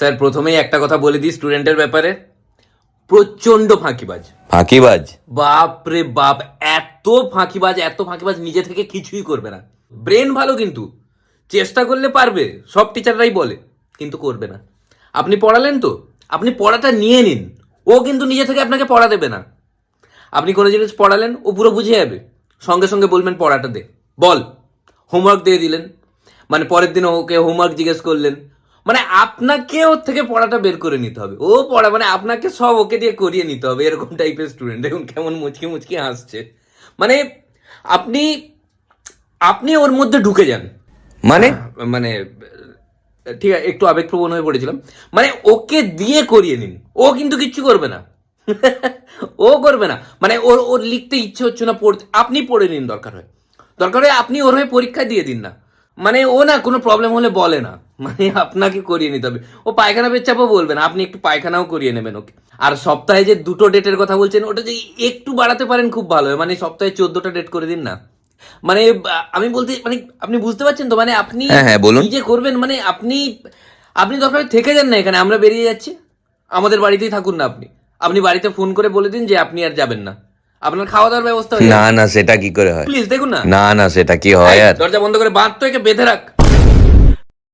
Sir প্রথমেই একটা কথা বলে দিই স্টুডেন্টের ব্যাপারে। প্রচণ্ড ফাঁকিবাজ। ফাঁকিবাজ? বাপ রে বাপ এত ফাঁকিবাজ এত ফাঁকিবাজ নিজে থেকে কিছুই করবে না। ব্রেন ভালো কিন্তু। চেষ্টা করলে পারবে সব টিচাররাই বলে কিন্তু করবে না। আপনি পড়ালেন তো? আপনি পড়াটা নিয়ে নিন। ও কিন্তু নিজে থেকে আপনাকে পড়া দেবে না। আপনি কোনো জিনিস পড়ালেন ও পুরো বুঝে যাবে। সঙ্গে সঙ্গে বলবেন পড়াটা দে। বল হোমওয়ার্ক দিয়ে দিলেন। মানে পরের দিন ওকে হোমওয়ার্ক জিজ্ঞেস করলেন। মানে আপনাকে ওর থেকে পড়াটা বের করে নিতে হবে। ও পড়া মানে আপনাকে সব ওকে দিয়ে করিয়ে নিতে হবে, এরকম টাইপের স্টুডেন্ট দেখুন কেমন মুচকি মুচকি হাসছে। মানে আপনি আপনি ওর মধ্যে ঢুকে যান। মানে মানে ঠিক আছে, একটু আবেগপ্রবণ হয়ে পড়েছিলাম। মানে ওকে দিয়ে করিয়ে নিন। ও কিন্তু কিচ্ছু করবে না। ও করবে না। মানে ওর ওর লিখতে ইচ্ছে হচ্ছে না, পড়তে। আপনি পড়ে নিন দরকার হয়। দরকার হয় আপনি ওর হয়ে পরীক্ষা দিয়ে দিন না। মানে ও না কোনো প্রবলেম হলে বলে না। মানে আপনাকে করিয়ে নিতে হবে। ও পায়খানা পেচ্ছাপও বলবে না আপনি একটু পায়খানাও করিয়ে নেবেন ওকে। আর সপ্তাহে যে দুটো ডেটের কথা বলছেন ওটা যদি একটু বাড়াতে পারেন খুব ভালো হয়। মানে সপ্তাহে চোদ্দটা ডেট করে দিন না। মানে আমি বলতে মানে আপনি বুঝতে পারছেন তো? মানে আপনি হ্যাঁ, হ্যাঁ, নিজে করবেন মানে আপনি আপনি দরকার থেকে যান না এখানে আমরা বেরিয়ে যাচ্ছি। আমাদের বাড়িতেই থাকুন না আপনি। আপনি বাড়িতে ফোন করে বলে দিন যে আপনি আর যাবেন না। আপনার খাওয়া দাওয়ার ব্যবস্থা হয়ে না না সেটা কি করে হয়? প্লিজ দেখুন না। না না সেটা কি হয় আর? দরজা বন্ধ করে বাঁধ তো একে বেঁধে রাখ।